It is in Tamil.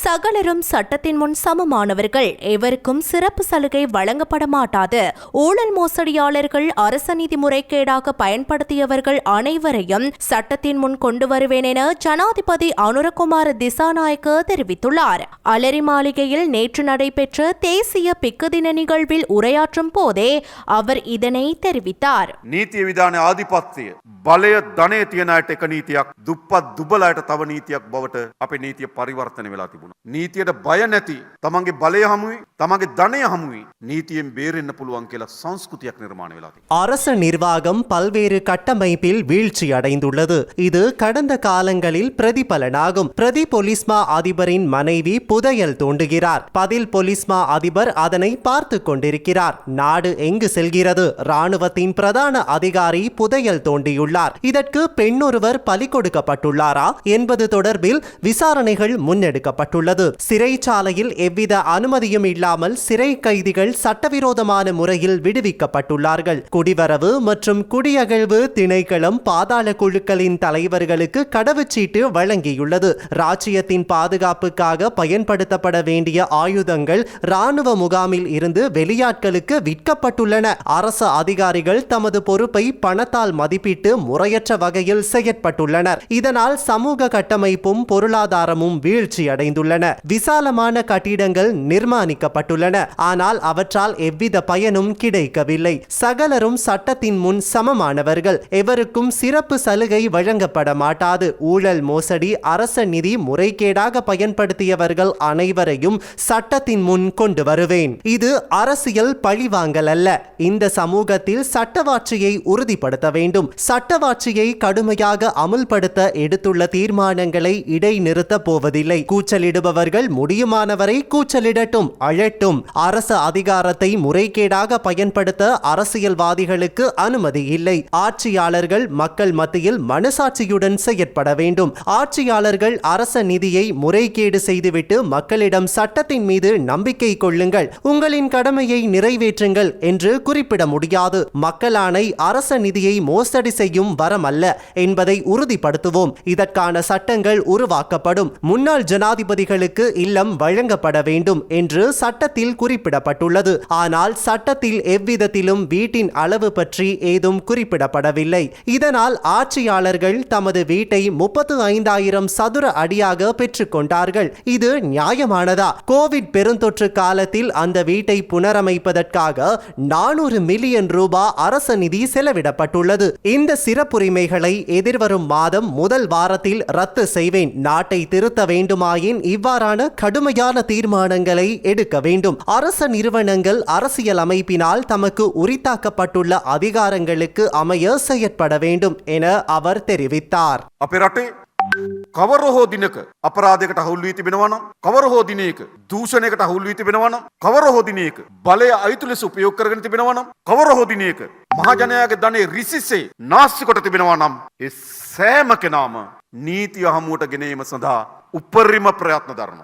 சகலரும் சட்டத்தின் முன் சமமானவர்கள் எவருக்கும் சிறப்பு சலுகை வழங்கப்பட மாட்டாது ஊழல் மோசடியாளர்கள் அரச நீதி முறைகேடாக பயன்படுத்தியவர்கள் அனைவரையும் சட்டத்தின் முன் கொண்டு வருவேன் என ஜனாதிபதி அனுரகுமார் திசாநாயக்க தெரிவித்துள்ளார் அலரி மாளிகையில் நேற்று நடைபெற்ற தேசிய பிக்கு தின நிகழ்வில் உரையாற்றும் போதே அவர் இதனை தெரிவித்தார் නීතිය විධාන ආධිපත්තිය බලය ධනය තියන අයට එක නීතියක් දුප්පත් දුබලයට තව නීතියක් බවට අපේ නීතිය පරිවර්තන වෙලා තිබුණ. නීතියට බය නැති තමන්ගේ බලය හමුවේ තමන්ගේ ධනය හමුවේ නීතියෙන් බේරෙන්න්න පුළුවන් කියලා සංස්කෘතියක් නිර්මාණ වෙලාති. அரச நிர்வாகம் பல்வேறு கட்டமைப்பில் வீழ்ச்சி அடைந்துள்ளது இது கடந்த காலங்களில் பிரதிபலனாகும் பிரதி பொலிஸ்மா அதிபரின் மனைவி புதையல் தோண்டுகிறார் பதில் பொலிஸ்மா அதிபர் அதனை பார்த்து கொண்டிருக்கிறார் நாடு எங்கு செல்கிறது ராணுவத்தின் பிரதான அதிகாரி புதையல் தோண்டியுள்ளார் இதற்கு பெண்ணொருவர் பலி கொடுக்கப்பட்டுள்ளாரா என்பது தொடர்பில் விசாரணைகள் முன்னெடுக்கப்பட்டுள்ளது சிறைச்சாலையில் எவ்வித அனுமதியும் இல்லாமல் சிறை கைதிகள் சட்டவிரோதமான முறையில் விடுவிக்கப்பட்டுள்ளார்கள். குடிவரவு மற்றும் குடியகழ்வு திணைக்களம் பாதாள குழுக்களின் தலைவர்களுக்கு கடவுச்சீட்டு வழங்கியுள்ளது. ராச்சியத்தின் பாதுகாப்புக்காக பயன்படுத்தப்பட வேண்டிய ஆயுதங்கள் ராணுவ முகாமில் இருந்து வெளியாட்களுக்கு விற்கப்பட்டுள்ளன. அரச அதிகாரிகள் தமது பொறுப்பை பணத்தால் மதிப்பிட்டு முறையற்ற வகையில் செயற்பட்டுள்ளனர். இதனால் சமூக கட்டமைப்பும் பொருளாதாரமும் வீழ்ச்சி அடைந்துள்ளன விசாலமான கட்டிடங்கள் நிர்மாணிக்கப்பட்டுள்ளன ஆனால் அவற்றால் எவ்வித பயனும் கிடைக்கவில்லை. சகலரும் சட்டத்தின் முன் சமமானவர்கள். எவருக்கும் சிறப்பு சலுகை வழங்கப்பட மாட்டாது. ஊழல் மோசடி அரச நிதி முறைகேடாக பயன்படுத்தியவர்கள் அனைவரையும் சட்டத்தின் முன் கொண்டு வருவேன். இது அரசியல் பழிவாங்கல் அல்ல. இந்த சமூகத்தில் சட்டவாட்சியை உறுதிப்படுத்த வேண்டும். சட்டவாட்சியை கடுமையாக அமுல்படுத்த எடுத்துள்ள தீர்மானங்களை இடைநிறுத்த போவதில்லை. கூச்சலிடுபவர்கள் முடியுமானவரை கூச்சலிடட்டும். அழ அழட்டும் அரசு அதிகாரத்தை முறைகேடாக பயன்படுத்த அரசியல்வாதிகளுக்கு அனுமதி இல்லை. ஆட்சியாளர்கள் மக்கள் மத்தியில் மனசாட்சியுடன் செயற்பட வேண்டும். ஆட்சியாளர்கள் அரச நிதியை முறைகேடு செய்துவிட்டு மக்களிடம் சட்டத்தின் மீது நம்பிக்கை கொள்ளுங்கள். உங்களின் கடமையை நிறைவேற்றுங்கள் என்று குறிப்பிட முடியாது. மக்களானை அரச நிதியை மோசடி செய்யும் வரம் அல்ல என்பதை உறுதிப்படுத்துவோம். இதற்கான சட்டங்கள் உருவாக்கப்படும். முன்னாள் ஜனாதிபதிகளுக்கு இல்லம் வழங்கப்பட வேண்டும் என்று சட்ட சட்டத்தில் குறிப்பிடப்பட்டுள்ளது. ஆனால் சட்டத்தில் எவ்விதத்திலும் வீட்டின் அளவு பற்றி ஏதும் குறிப்பிடப்படவில்லை. இதனால் ஆட்சியாளர்கள் தமது வீட்டை முப்பத்து ஐந்தாயிரம் சதுர அடியாக பெற்றுக்கொண்டார்கள் இது நியாயமானதா? கோவிட் பெருந்தொற்று காலத்தில் அந்த வீட்டை புனரமைப்பதற்காக நானூறு மில்லியன் ரூபாய் அரச நிதி செலவிடப்பட்டுள்ளது. இந்த சிறப்புரிமைகளை எதிர்வரும் மாதம் முதல் வாரத்தில் ரத்து செய்வேன். நாட்டை திருத்த வேண்டுமாயின் இவ்வாறான கடுமையான தீர்மானங்களை எடுக்க வேண்டும் அரச நிறுவனங்கள் அரசியல் அமைப்பினால் தமக்கு உரித்தாக்கப்பட்டுள்ள அதிகாரங்களுக்கு அமைய செயற்பட வேண்டும் என அவர் தெரிவித்தார் අපේ රටේ කවර හෝ දිනක අපරාධයකට හුල්වී තිබෙනවනම් කවර හෝ දිනයක දූෂණයකට හුල්වී තිබෙනවනම් කවර හෝ දිනයක බලය අයිතු ලෙස උපයෝග කරගෙන තිබෙනවනම් කවර හෝ දිනයක මහජනයාගේ ධනය රිසිසේ නාස්ති කොට තිබෙනවා නම් ඒ සෑම කෙනාම නීතිය හමුවට ගෙනීම සඳහා උපරිම ප්‍රයත්න දරනවා.